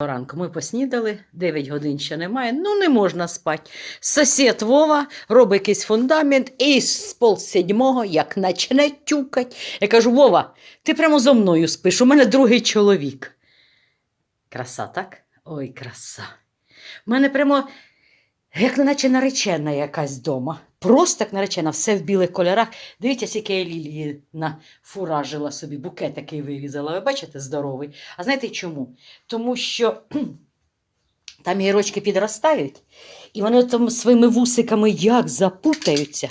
Ранку ми поснідали, 9 годин ще немає, ну не можна спати. Сосед Вова робить якийсь фундамент і з пол сідьмого, як начне тюкать. Я кажу: Вова, ти прямо зо мною спиш, у мене другий чоловік. Краса, так? Ой, краса. У мене прямо, як наче наречена якась дома. Просто як наречена, все в білих кольорах. Дивіться, скільки лілії нафуражила собі, букет такий вирізала. Ви бачите, здоровий. А знаєте чому? Тому що там гірочки підростають, і вони там своїми вусиками як запутаються.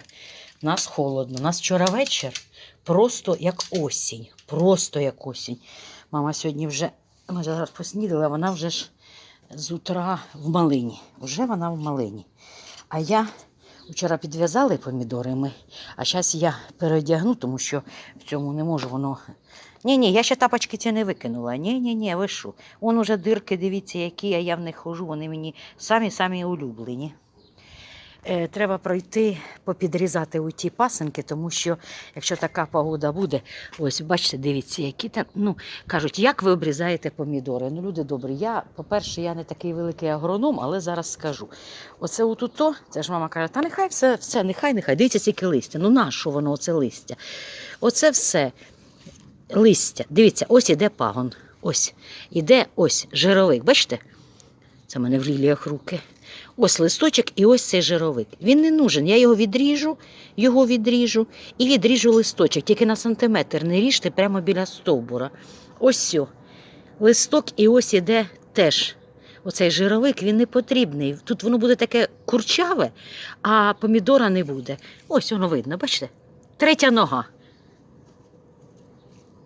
Нас холодно. Нас вчора вечір просто як осінь. Просто як осінь. Мама сьогодні вже ми зараз поснідали, вона вже ж з утра в малині. Вже вона в малині. А я вчора підв'язали помідори ми, а зараз я переодягну, тому що в цьому не можу воно. Ні, ні, я ще тапочки ці не викинула. Ні, ні, ні, ви що? Вон уже дирки, дивіться, які, а я в них хожу, вони мені самі-самі улюблені. Е, треба пройти, попідрізати у ті пасенки, тому що якщо така погода буде, ось бачите, дивіться, які там, ну, кажуть, як ви обрізаєте помідори? Ну, люди добрі, я, по-перше, я не такий великий агроном, але зараз скажу. Оце отуто, це ж мама каже, та нехай все, все, нехай, нехай, дивіться, скільки листя. Ну нащо воно, оце листя? Оце все листя. Дивіться, ось іде пагон. Ось. Іде ось жировик. Бачите? Це в мене в ліліях руки. Ось листочок і ось цей жировик. Він не нужен. Я його відріжу, його відріжу і відріжу листочок. Тільки на сантиметр не ріжте прямо біля стовбура. Ось сьо. Листок і ось іде теж. Оцей жировик він не потрібний. Тут воно буде таке курчаве, а помідора не буде. Ось воно видно, бачите? Третя нога.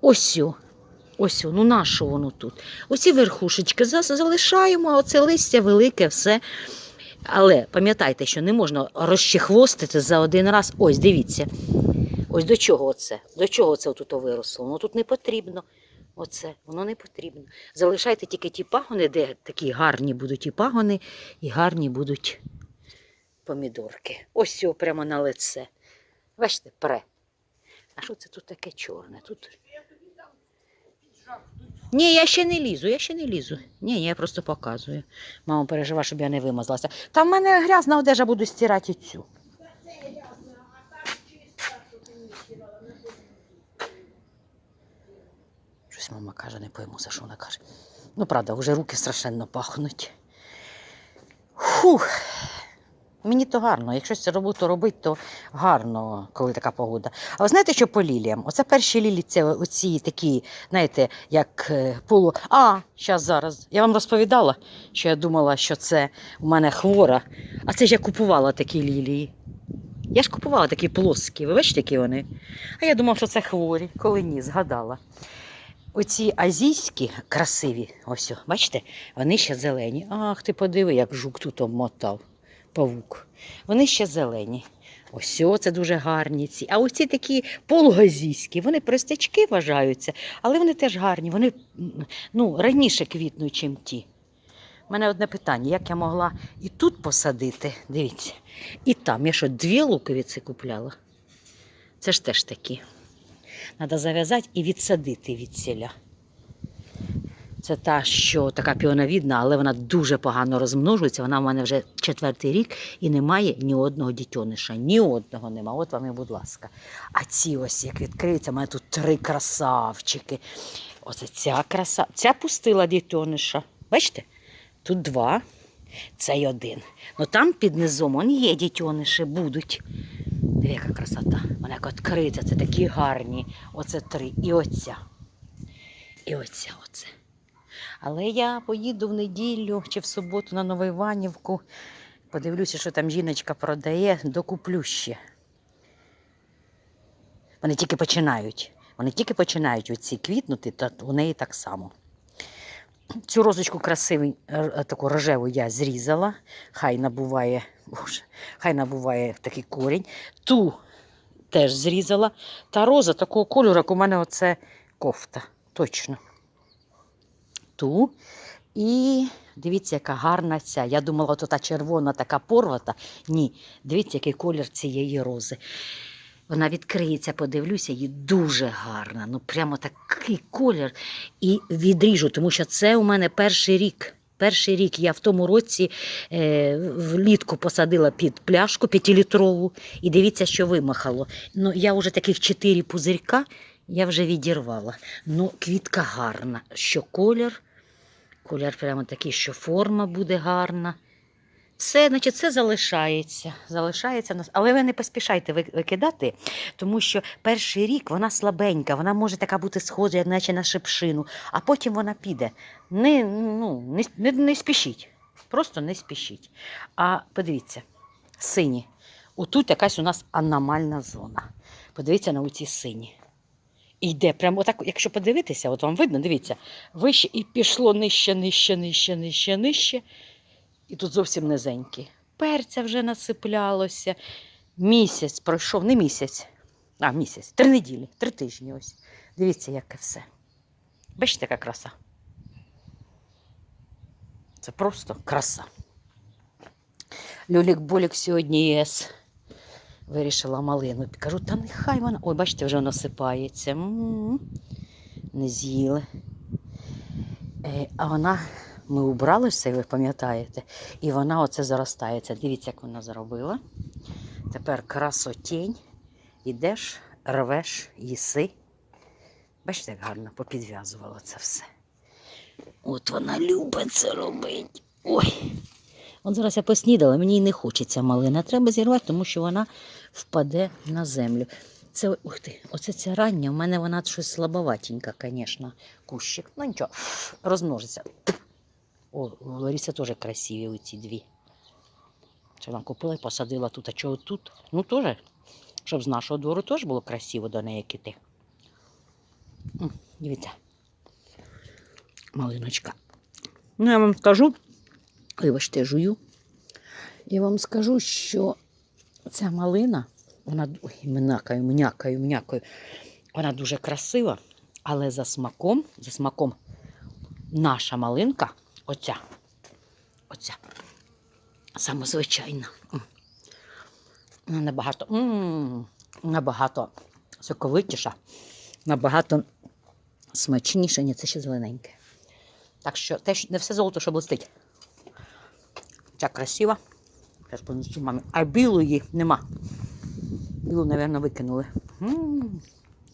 Ось сьо. Ось, ну нащо воно тут? Оці верхушечки залишаємо, а оце листя велике, все. Але пам'ятайте, що не можна розчехвостити за один раз. Ось, дивіться. Ось до чого оце? До чого це тут виросло? Воно тут не потрібно. Оце, воно не потрібно. Залишайте тільки ті пагони, де такі гарні будуть ті пагони, і гарні будуть помідорки. Ось цього прямо на лице. Бачите, пре. А що це тут таке чорне? Тут... Ні, я ще не лізу, я ще не лізу. Ні, ні, я просто показую. Мама переживає, щоб я не вимазалася. Та в мене грязна одежа, буду стирати цю. Щось мама каже, не пойму, за що вона каже. Ну, правда, вже руки страшенно пахнуть. Фух. Мені то гарно. Якщо цю роботу робити, то гарно, коли така погода. А ви знаєте, що по ліліям? Оце перші лілі, це оці такі, знаєте, як е, полу. А, зараз зараз. Я вам розповідала, що я думала, що це у мене хвора. А це ж я купувала такі лілії. Я ж купувала такі плоскі, ви бачите, які вони? А я думала, що це хворі, коли ні, згадала. Оці азійські красиві, ось, бачите, вони ще зелені. Ах, ти подиви, як жук тут обмотав павук. Вони ще зелені. Ось це дуже гарні ці. А ось ці такі полугазійські, вони простячки вважаються, але вони теж гарні. Вони ну, раніше квітнуть, ніж ті. У мене одне питання: як я могла і тут посадити, дивіться, і там. Я що, дві луковиці купляла? Це ж теж такі. Треба зав'язати і відсадити від селя. Це та, що така піоновідна, але вона дуже погано розмножується. Вона в мене вже четвертий рік і немає ні одного дітьониша. Ні одного нема. От вам і, будь ласка. А ці ось як відкриються, у мене тут три красавчики. Оце ця краса. Ця пустила дітьониша. Бачите? Тут два, цей один. Ну там під низом он є дітьониші, будуть. Диви, яка красота. Вона як відкрита, це такі гарні. Оце три. І оця. І оця оце. Але я поїду в неділю чи в суботу на Новоіванівку. Подивлюся, що там жіночка продає, докуплю ще. Вони тільки починають. Вони тільки починають оці квітнути, та у неї так само. Цю розочку красиву, е, таку рожеву я зрізала. Хай набуває, боже, хай набуває такий корінь. Ту теж зрізала. Та роза такого кольору, як у мене оце кофта. Точно. Ту. І дивіться, яка гарна ця. Я думала, от та червона така порвата. Ні, дивіться, який колір цієї рози. Вона відкриється, подивлюся, її дуже гарна. Ну, прямо такий колір. І відріжу, тому що це у мене перший рік. Перший рік я в тому році е, влітку посадила під пляшку п'ятилітрову, і дивіться, що вимахало. Ну, я вже таких чотири пузирька я вже відірвала. Ну, квітка гарна, що колір, колір прямо такий, що форма буде гарна. Все, значить, це залишається. залишається. Але ви не поспішайте викидати, тому що перший рік вона слабенька, вона може така бути схожа, наче на шипшину, а потім вона піде. Не, ну, не, не, не спішіть. Просто не спішіть. А подивіться, сині. Отут якась у нас аномальна зона. Подивіться на оці сині. І йде прямо отак, якщо подивитися, от вам видно, дивіться, вище і пішло нижче, нижче, нижче, нижче, нижче. І тут зовсім низенькі. Перця вже насиплялося. Місяць пройшов, не місяць, а місяць, три неділі, три тижні ось. Дивіться, яке все. Бачите, яка краса. Це просто краса. Люлік Болік сьогодні єс. Вирішила малину. Кажу, та нехай вона. Ой, бачите, вже насипається. М-м-м. Не з'їли. Е, а вона, ми убрали все, ви пам'ятаєте, і вона оце заростається. Дивіться, як вона зробила. Тепер красотінь. Ідеш, рвеш, їси. Бачите, як гарно попідв'язувала це все. От вона любить це робити. Ой. От зараз я поснідала, мені не хочеться малина. Треба зірвати, тому що вона впаде на землю. Це, ух ти, оце ця рання, у мене вона щось слабоватенька, звісно, кущик. Ну нічого, розмножиться. О, у Ларіси теж красиві оці дві. Це вона купила і посадила тут. А чого тут? Ну теж, щоб з нашого двору теж було красиво до неї кити. Дивіться. Малиночка. Ну, я вам скажу, вибачте, жую. Я вам скажу, що ця малина, вона ой, мнякаю, мнякаю, мнякаю. Вона дуже красива, але за смаком, за смаком наша малинка, оця, оця, самозвичайна. М. Вона Набагато, набагато соковитіша, набагато смачніша. Ні, це ще зелененьке. Так що теж не все золото, що блистить. Ця красива. Зараз понесу мамі. А білої нема. Білу, мабуть, викинули. М.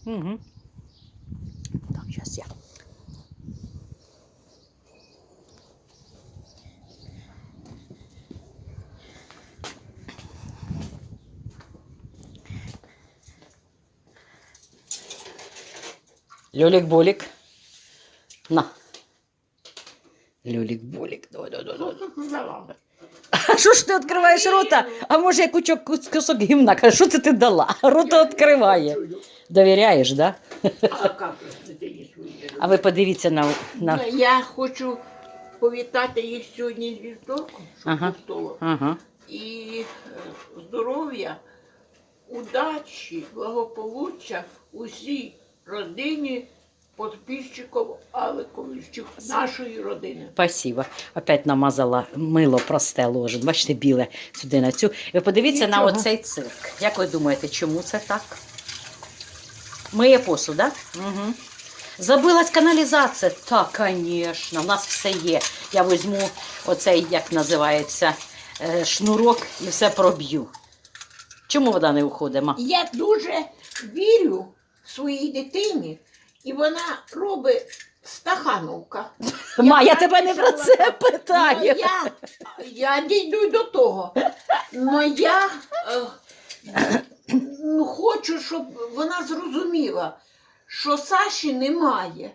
Мгм. Так, зараз я. Льолік-болік. На. Льолік-болік. Давай, давай, давай. А що ж ти відкриваєш рота? А може я кучок кус- кусок гімна? Каже, що це ти дала? Рота відкриває. Довіряєш, да? А як ви ти їх вивели? А ви подивіться на. на... Я хочу повітати їх сьогодні з вівторком, щоб Ага. пустого. Ага. І е, здоров'я, удачі, благополуччя усій родині підписчиків Аликовичів, нашої родини. Спасибо. Опять намазала мило просте ложу. Бачите, біле сюди на цю. Ви подивіться на Нічого. оцей цирк. Як ви думаєте, чому це так? Миє посуд, так? Да? Угу. Забилась каналізація. Так, звісно, в нас все є. Я візьму оцей, як називається, е, шнурок і все проб'ю. Чому вода не уходить, ма? Я дуже вірю своїй дитині, і вона робить стахановка. Ма, я тебе не про це питаю. Ну, я, я дійду до того. Но я е, ну, хочу, щоб вона зрозуміла, що Саші немає.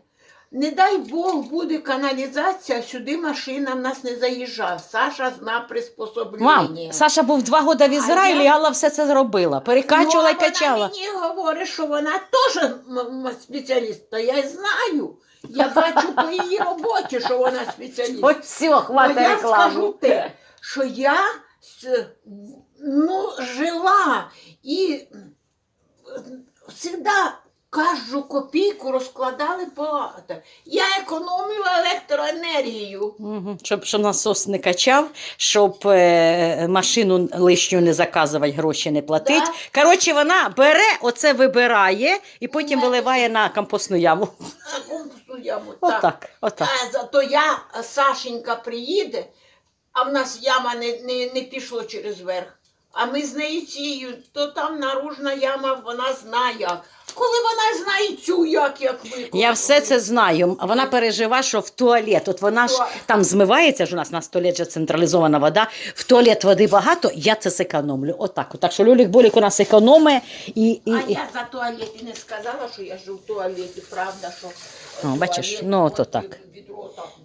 Не дай Бог буде каналізація, сюди машина в нас не заїжджає. Саша зна приспособлення. Мам, Саша був два роки в Ізраїлі, я- Алла все це зробила. Перекачувала і ну, а качала. Вона мені говорить, що вона теж м- м- спеціаліст. Та я й знаю. Я бачу по її роботі, що вона спеціаліст. Ось все, Ну, хватить я рекламу. скажу те, що я с- ну, жила і завжди кожну копійку розкладали по. Я економила електроенергію. Угу. Щоб, щоб насос не качав, щоб е, машину лишню не заказувати, гроші не платить. Коротше, вона бере, оце вибирає і потім Не. виливає на компостну яму. А компостну яму. так. Отак, отак. А зато я, Сашенька приїде, а в нас яма не, не, не пішло через верх. А ми з нею цією, то там наружна яма, вона знає. Коли вона знає цю як, як ви. Я все це знаю. А Вона пережива, що в туалет. От вона ж там змивається ж у нас на туалет же централізована вода. В туалет води багато, я це секономлю. Отак. от. Так що Люлік Болік у нас економить і. і, А і... я за туалет і не сказала, що я живу в туалеті, правда, що. О, бачиш, ну, то так.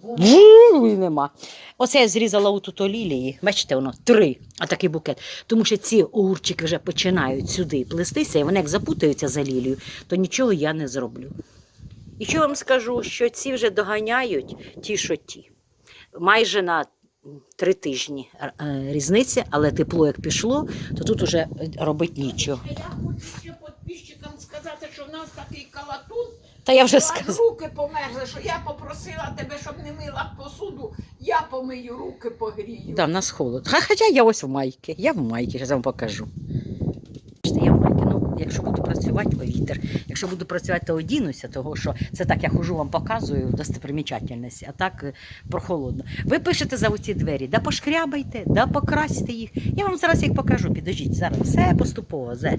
Ву, і нема. Оце я зрізала у тут лілії. Бачите, воно три, а такий букет. Тому що ці огурчики вже починають сюди плестися, і вони як запутаються за лілію, то нічого я не зроблю. І що вам скажу, що ці вже доганяють ті, що ті. Майже на три тижні е, е, різниця, але тепло як пішло, то тут уже робити нічого. Я хочу ще підписчикам сказати, що в нас такий калатун. Та я вже сказала. руки померзли, що я попросила тебе, щоб не мила посуду, я помию руки погрію. Да, в нас холод. Ха- Хоча я ось в майці. Я в майці, зараз вам покажу. Я в майці. Ну, якщо буду працювати, о вітер. Якщо буду працювати, то одінуся, того що це так я хожу, вам показую достопримічательності, а так е, прохолодно. Ви пишете за оці двері, да пошкрябайте, да покрасьте їх. Я вам зараз їх покажу, підождіть, зараз все поступово. Зе.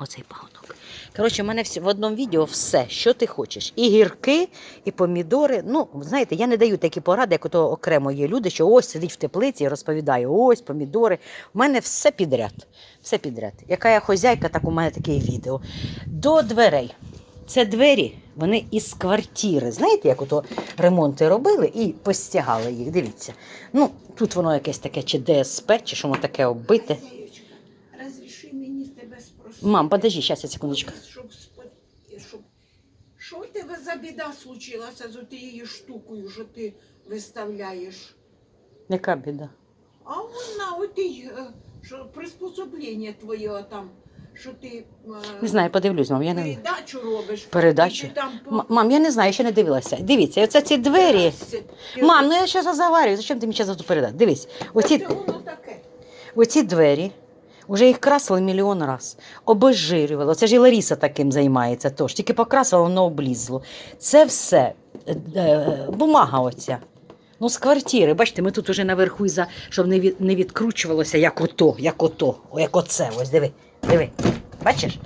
Оце ще отут то, цей гірочок. І тут два гірочка вже, бачите, йде. Все, оце на цьому ур десь рівні 80 сантиметрів. Я вже не буду знищувати оці пагони. Ці пагони підуть і отак будуть розтягуватися, і буде гірочок іти. Ось, бачите, дивіться, тут я ще знищила, а тут, а тут, а тут ще вже залишаю оцей пагонок. Коротше, в мене в одному відео все, що ти хочеш. І гірки, і помідори. Ну, знаєте, я не даю такі поради, як ото окремо є люди, що ось сидить в теплиці і розповідає, ось помідори. У мене все підряд. Все підряд. Яка я хозяйка, так у мене таке відео. До дверей. Це двері, вони із квартири. Знаєте, як ото ремонти робили і постягали їх. Дивіться. Ну, тут воно якесь таке, чи ДСП, чи що воно таке оббите. Зайочка, Розріши мені тебе спросити. Мам, подожди, зараз я секундочку. Щоб, щоб... Що в тебе за біда случилася з тією штукою, що ти виставляєш? Яка біда? А вона отій, е, що приспособлення твоє там, що ти е, Не знаю, подивлюсь, мам. Я не... передачу робиш. Передачу? ти там по- М- Мам, я не знаю, я ще не дивилася. Дивіться, оце ці двері. Ти- Мам, ну я ще заварюю, зачем ти мені зараз передати? Дивись, оці, Це воно таке. оці двері, вже їх красили мільйон раз, обезжирювали. Це ж і Ларіса таким займається тож, тільки покрасила, воно облізло. Це все е, е, бумага оця. Ну, з квартири, бачите, ми тут уже наверху, за, щоб не, від, не відкручувалося, як ото, як ото, о, як оце. Ось диви, диви. Бачиш?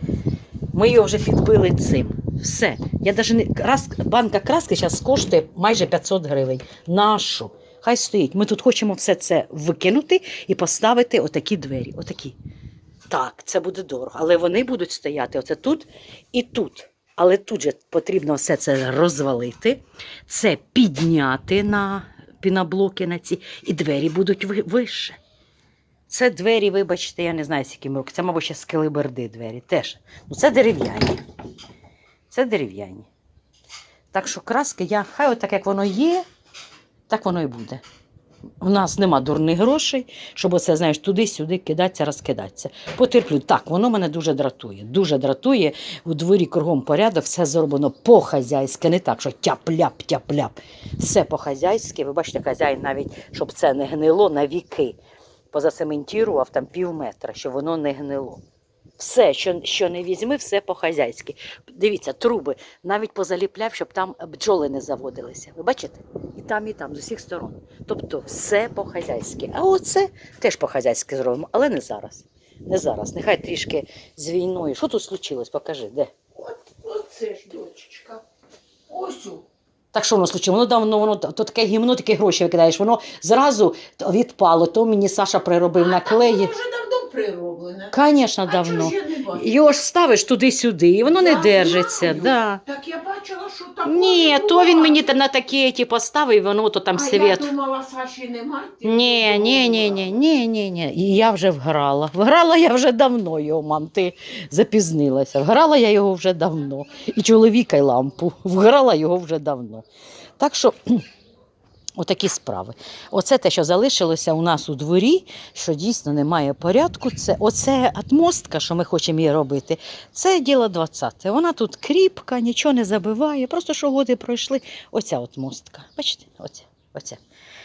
Ми його вже підбили цим. Все. Я даже не крас, банка краски зараз коштує майже 500 гривень. Нашу. Хай стоїть. Ми тут хочемо все це викинути і поставити отакі двері. Отакі. Так, це буде дорого. Але вони будуть стояти оце тут і тут. Але тут же потрібно все це розвалити, це підняти на піноблоки на ці, і двері будуть вище. Це двері, вибачте, я не знаю, з яким роком. Це, мабуть, ще скелеберди двері. Теж. Ну, це дерев'яні. Це дерев'яні. Так що краски я, хай отак, як воно є, так воно і буде. У нас нема дурних грошей, щоб оце, знаєш, туди-сюди кидатися, розкидатися. Потерплю. Так, воно мене дуже дратує. Дуже дратує. У дворі кругом порядок, все зроблено по-хазяйськи, не так, що тяп-ляп, тяп-ляп. Все по-хазяйськи. Ви бачите, хазяїн навіть, щоб це не гнило на віки. Позасементірував там пів метра, щоб воно не гнило. Все, що, що не візьми, все по-хазяйськи. Дивіться, труби навіть позаліпляв, щоб там бджоли не заводилися. Ви бачите? І там, і там, з усіх сторон. Тобто все по-хазяйськи. А оце теж по-хазяйськи зробимо, але не зараз. Не зараз. Нехай трішки з війною. Що тут случилось? Покажи, де? От, оце ж, дочечка. Ось. Так що воно случилось? Воно давно воно то таке гімно, такі гроші викидаєш. Воно зразу відпало. То мені Саша приробив А, на. Воно вже давно прироблене. Звісно, А давно. Його ж ставиш туди-сюди, і воно не Я держиться. знаю. Да. Так я бачила, що такого Ні, то він мені та- на такі ті поставив, і воно то там а світ. я думала, Саші немає. Ні, ні, ні, ні, ні, ні, ні. І я вже вграла. Вграла я вже давно його, мам. Ти запізнилася. Вграла я його вже давно. І чоловіка, і лампу. Вграла його вже давно. Так що. Отакі справи. Оце те, що залишилося у нас у дворі, що дійсно немає порядку. Це оце атмостка, що ми хочемо її робити. Це діло 20. Вона тут кріпка, нічого не забиває. Просто що годи пройшли. Оця от мостка. Бачите, оця, оця.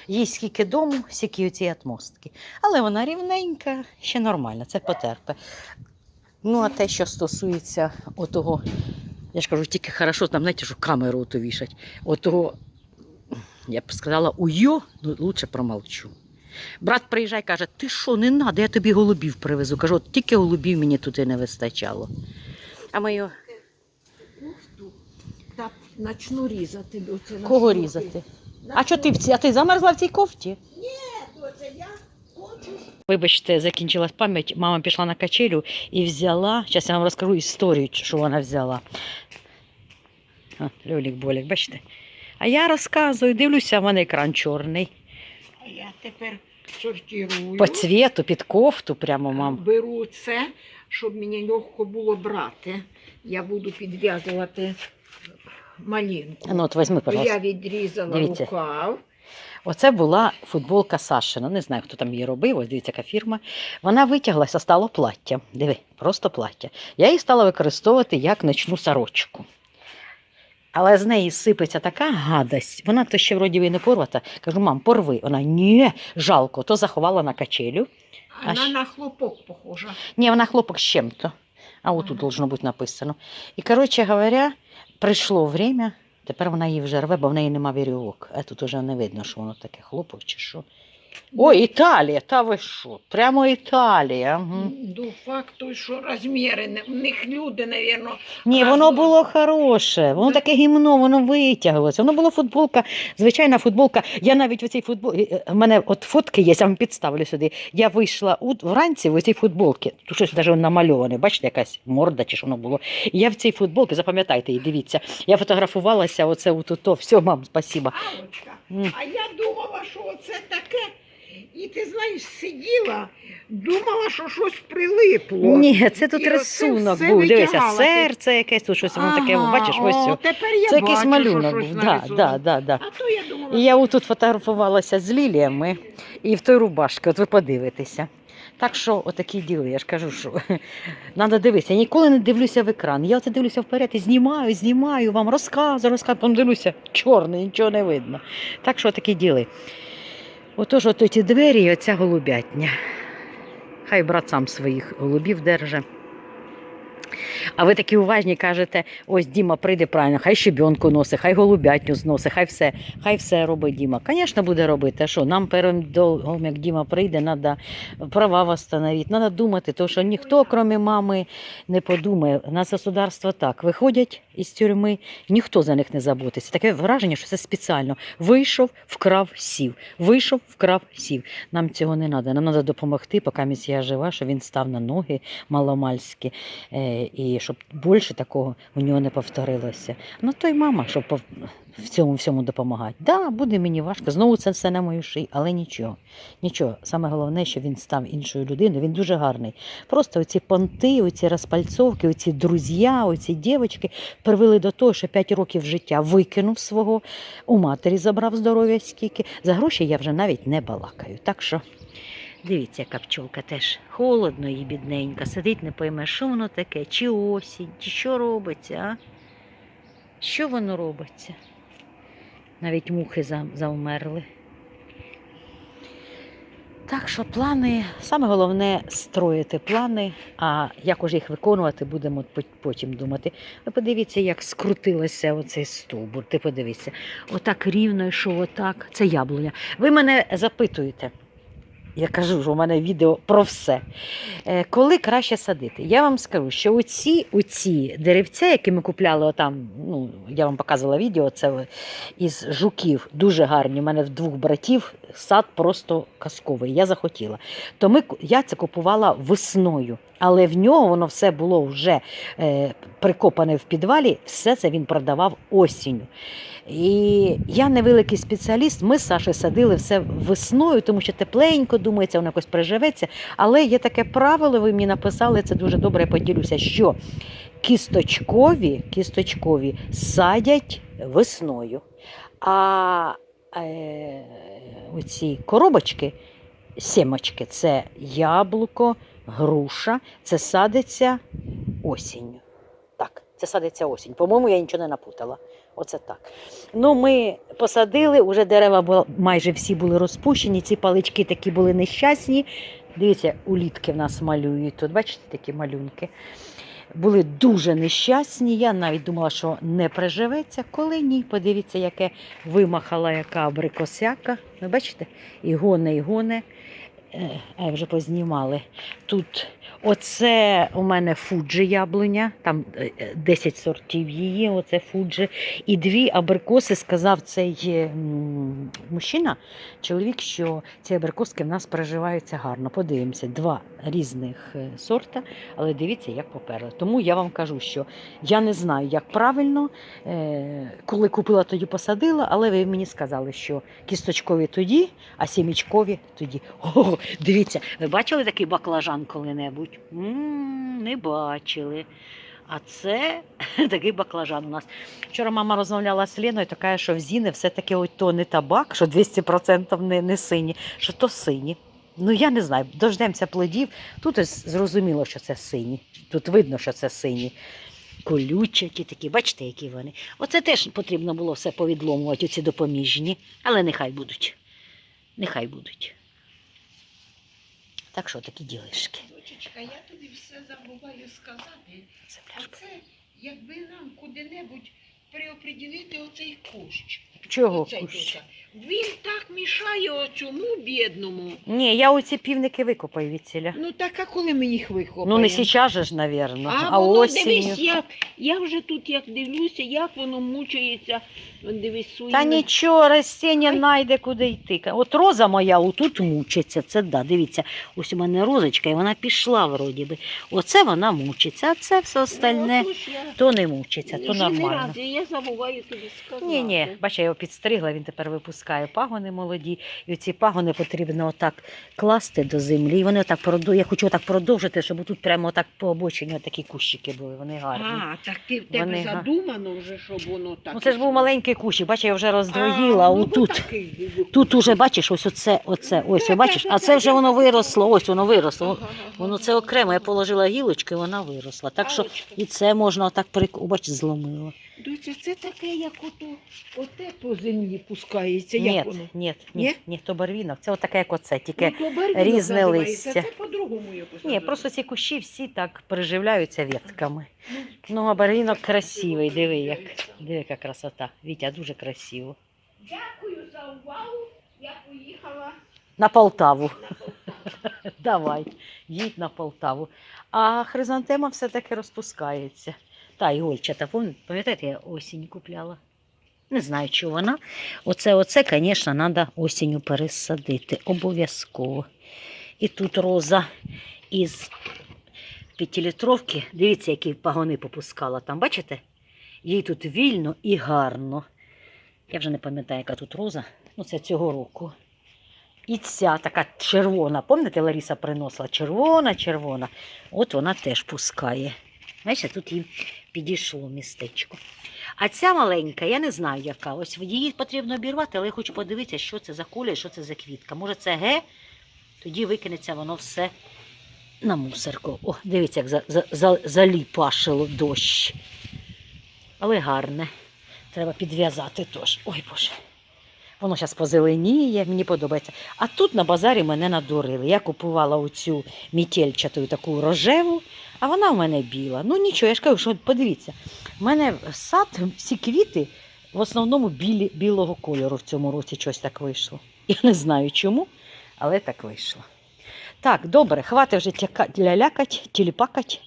Їй скільки дому, скільки оці атмостки. Але вона рівненька, ще нормальна, це потерпе. Ну, а те, що стосується отого, я ж кажу, тільки хорошо, там, знаєте, що камеру ото вішать. Отого, я б сказала, уйо, ну лучше промовчу. Брат приїжджає, каже, ти що, не треба, я тобі голубів привезу. Кажу, от тільки голубів мені туди не вистачало. А ми його Кофту та начну різати. Оце на кого різати? А що ти в ці- а ти замерзла в цій кофті? Ні, доця, я хочу. Вибачте, закінчилась пам'ять. Мама пішла на качелю і взяла. Зараз я вам розкажу історію, що вона взяла. Льолік болік, бачите? А я розказую, дивлюся, в мене екран чорний. А я тепер сортирую. По цвіту, під кофту, прямо мам. Беру це, щоб мені легко було брати. Я буду підв'язувати малинку. Ну, от візьми, пожалуйста. Я відрізала Дивіться. рукав. Оце була футболка Сашина. Не знаю, хто там її робив. Ось дивіться, яка фірма. Вона витяглася, стало плаття. Диви, просто плаття. Я її стала використовувати як ночну сорочку. Але з неї сипеться така гадость. Вона то ще вроді би не порвата. Кажу, мам, порви. Вона ні, жалко, то заховала на качелю. Вона щ- на хлопок похожа. Ні, вона хлопок з чим-то. А отут Ага. должно бути написано. І, коротше говоря, прийшло время, тепер вона її вже рве, бо в неї нема вірьовок. А тут уже не видно, що воно таке хлопок чи що. О, Італія, та ви що? Прямо Італія. Угу. Ну, факт той, що розміри, не- в них люди, напевно, Ні, воно було хороше, воно таке гімно, воно витяглося. Воно було футболка, звичайна футболка. Я навіть в цій футболці, в мене от фотки є, я вам підставлю сюди. Я вийшла у, вранці в цій футболці, тут щось навіть намальоване, бачите, якась морда чи що воно було. І я в цій футболці, запам'ятайте її, дивіться, я фотографувалася оце от то. Все, мам, спасибо. Алочка. А я думала, що це таке. І ти знаєш, сиділа, думала, що щось прилипло. Ні, це тут І оце рисунок все був. Дивися, витягала серце якесь тут щось, воно таке, Ага, бачиш, ось. О, тепер я Це якийсь бачу, малюнок щось був. Да, нарисовано. да, да, да. А то я думала, І я отут фотографувалася з ліліями і в той рубашці, от ви подивитеся. Так що отакі діли, я ж кажу, що треба дивитися. Я ніколи не дивлюся в екран. Я оце дивлюся вперед і знімаю, знімаю вам, розказую, розказую, потім дивлюся, чорний, нічого не видно. Так що такі діли. Отож, ото ті двері і оця голубятня. Хай брат сам своїх голубів держи. А ви такі уважні кажете, ось Діма прийде правильно, хай щебенку носить, хай голубятню зносить, хай все, хай все робить Діма. Звісно, буде робити. А що, нам перед довгом, як Діма прийде, треба права встановити, треба думати, тому що ніхто, крім мами, не подумає. У нас государство так, виходять із тюрми, ніхто за них не заботиться. Таке враження, що це спеціально. Вийшов, вкрав, сів. Вийшов, вкрав, сів. Нам цього не треба. Нам треба допомогти, поки місія жива, щоб він став на ноги маломальські. І щоб більше такого у нього не повторилося. Ну то й мама, щоб в цьому всьому допомагати. Да, буде мені важко. Знову це все на мою шию, але нічого. Нічого. Саме головне, що він став іншою людиною. Він дуже гарний. Просто оці понти, оці розпальцовки, оці друзі, оці дівчатки привели до того, що 5 років життя викинув свого, у матері забрав здоров'я скільки. За гроші я вже навіть не балакаю. Так що. Дивіться, яка пчолка теж холодно і бідненька. Сидить, не пойме, що воно таке, чи осінь, чи що робиться, а? Що воно робиться? Навіть мухи завмерли. Так що плани, саме головне строїти плани, а як уже їх виконувати, будемо потім думати. Ви подивіться, як скрутилося оцей стовбур. Ти подивися, отак рівно йшов, отак. Це яблуня. Ви мене запитуєте. Я кажу, що у мене відео про все. Е, Коли краще садити? Я вам скажу, що оці, оці деревця, які ми купляли, отам, ну, я вам показувала відео, це із жуків, дуже гарні. У мене в двох братів сад просто казковий. Я захотіла. То ми, я це купувала весною, але в нього воно все було вже е, прикопане в підвалі, все це він продавав осінню. І я невеликий спеціаліст, ми з Сашею садили все весною, тому що тепленько, думається, воно якось приживеться. Але є таке правило, ви мені написали, це дуже добре, я поділюся, що кісточкові, кісточкові садять весною. А е, оці коробочки, сімочки, це яблуко, груша, це садиться осінню. Так, це садиться осінь. По-моєму, я нічого не напутала. Оце так. Ну, ми посадили, уже дерева було, майже всі були розпущені, ці палички такі були нещасні. Дивіться, улітки в нас малюють тут, бачите такі малюнки. Були дуже нещасні. Я навіть думала, що не приживеться. Коли ні, подивіться, яке вимахала яка абрикосяка. Ви бачите? І гоне, і гоне. Е, А вже познімали. Тут оце у мене фуджі яблуня, там е, е, 10 сортів її, оце фуджі. І дві абрикоси сказав цей е, мужчина, чоловік, що ці абрикоски в нас приживаються гарно. Подивимося, два різних е, сорта, але дивіться, як поперли. Тому я вам кажу, що я не знаю, як правильно, е, коли купила, тоді посадила, але ви мені сказали, що кісточкові тоді, а сімічкові тоді. О, дивіться, ви бачили такий баклажан коли-небудь? М не бачили. А це такий баклажан у нас. Вчора мама розмовляла з Леною, то каже, що в Зіни все-таки ой, то не табак, що 200% не, не сині, що то сині. Ну я не знаю, дождемося плодів. Тут ось зрозуміло, що це сині. Тут видно, що це сині. Колючаті такі, бачите, які вони. Оце теж потрібно було все повідломувати, оці допоміжні, але нехай будуть. Нехай будуть. Так що такі ділишки. Дочечка, я тобі все забуваю сказати. Це якби нам куди-небудь приоприділити оцей кущ. Чого Оцей кущ? тут. Він так мішає оцьому бідному. Ні, я оці півники викопаю від ціля. Ну так а коли ми їх викопаємо? Ну не сейчас же ж, навірно, А, а, воно, осінню. дивись, як, я вже тут як дивлюся, як воно мучається. Вон, Дивись, своїми... Та нічого, ростіння Ай. знайде куди йти. От роза моя отут мучиться, це да. Дивіться, ось у мене розочка, і вона пішла вроді би. Оце вона мучиться, а це все остальне, Ну, я то не мучиться, то вже не нормально. раз, я забуваю тобі сказати. Ні, ні, бачиш, я підстригла, він тепер випускає пагони молоді. І ці пагони потрібно отак класти до землі. І вони отак продовжують. Я хочу отак продовжити, щоб тут прямо отак по обочині такі кущики були. Вони гарні. А, так ти в тебе Вони задумано вже, щоб воно так. ну це ж був маленький кущик, бачиш, я вже роздвоїла, а ну, такий. Тут уже бачиш, ось оце, оце, ось, бачиш, а це вже воно виросло, ось воно виросло. Воно це окремо, я положила гілочки, вона виросла. Так що і це можна отак прик... Бач, зломила. Доця, це таке, як ото, оте по землі пускається, Ні, як воно? ні, Ні? ні, ні, то барвінок, це отаке, як оце, тільки. Ну, то барвінок різне називається, листя. Це по-другому я посадила. Ні, просто ці кущі всі так приживляються ветками. Ну, а барвінок красивий, диви, як. Диви, яка красота. Вітя, дуже красиво. Дякую за увагу. Я поїхала. На Полтаву. Давай, їдь на Полтаву. А хризантема все-таки розпускається. Та ігольчата, пам'ят- пам'ятаєте, я осінь купляла. Не знаю, чи вона. Оце, оце, звісно, треба осінню пересадити. Обов'язково. І тут роза із п'ятилітровки. Дивіться, які пагони попускала там, бачите? Їй тут вільно і гарно. Я вже не пам'ятаю, яка тут роза. Ну, це цього року. І ця така червона. Пам'ятаєте, Лариса приносила? Червона, червона. От вона теж пускає. Бачите, тут їм підійшло містечко. А ця маленька, я не знаю, яка. Ось її потрібно обірвати, але я хочу подивитися, що це за куля і що це за квітка. Може, це Г, тоді викинеться воно все на мусорку. О, дивіться, як за, за, за, заліпашило дощ. Але гарне. Треба підв'язати теж. Ой Боже. Воно зараз позеленіє, мені подобається. А тут на базарі мене надурили. Я купувала оцю мітельчату таку рожеву, а вона в мене біла. Ну нічого, я ж кажу, що подивіться, в мене сад, всі квіти в основному білі, білого кольору в цьому році щось так вийшло. Я не знаю чому, але так вийшло. Так, добре, хватить вже лялякать, тіліпакать.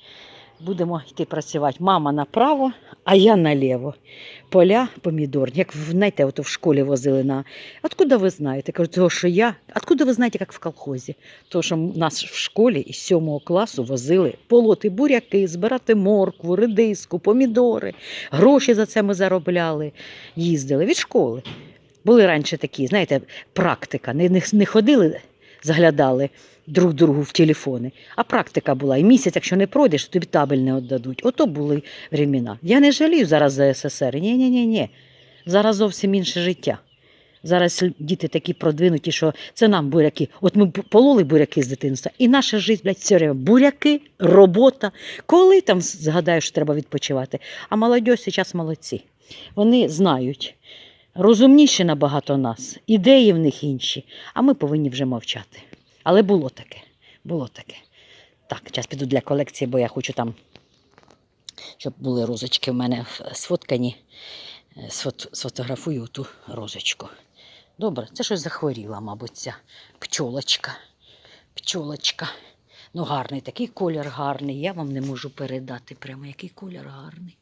Будемо йти працювати. Мама направо, а я наліво. Поля помідорні. Як знаєте, от в школі возили на. Откуда ви знаєте? Кажу, того, що я. Откуда ви знаєте, як в колхозі? Тому що нас в школі із сьомого класу возили полоти буряки, збирати моркву, редиску, помідори. Гроші за це ми заробляли, їздили від школи. Були раніше такі, знаєте, практика. Не, не, не ходили, заглядали друг другу в телефони. А практика була. І місяць, якщо не пройдеш, то тобі табель не віддадуть. Ото були времена. Я не жалію зараз за СССР. Ні, ні, ні, ні. Зараз зовсім інше життя. Зараз діти такі продвинуті, що це нам буряки. От ми пололи буряки з дитинства, і наша життя, блядь, все время буряки, робота. Коли там згадаєш, що треба відпочивати. А молодь зараз молодці. Вони знають. Розумніші набагато нас, ідеї в них інші, а ми повинні вже мовчати. Але було таке. Було таке. Так, зараз піду для колекції, бо я хочу там, щоб були розочки в мене сфоткані. Е, сфотографую ту розочку. Добре, це щось захворіла, мабуть, ця пчолочка. Пчолочка. Ну, гарний такий колір гарний. Я вам не можу передати прямо, який колір гарний.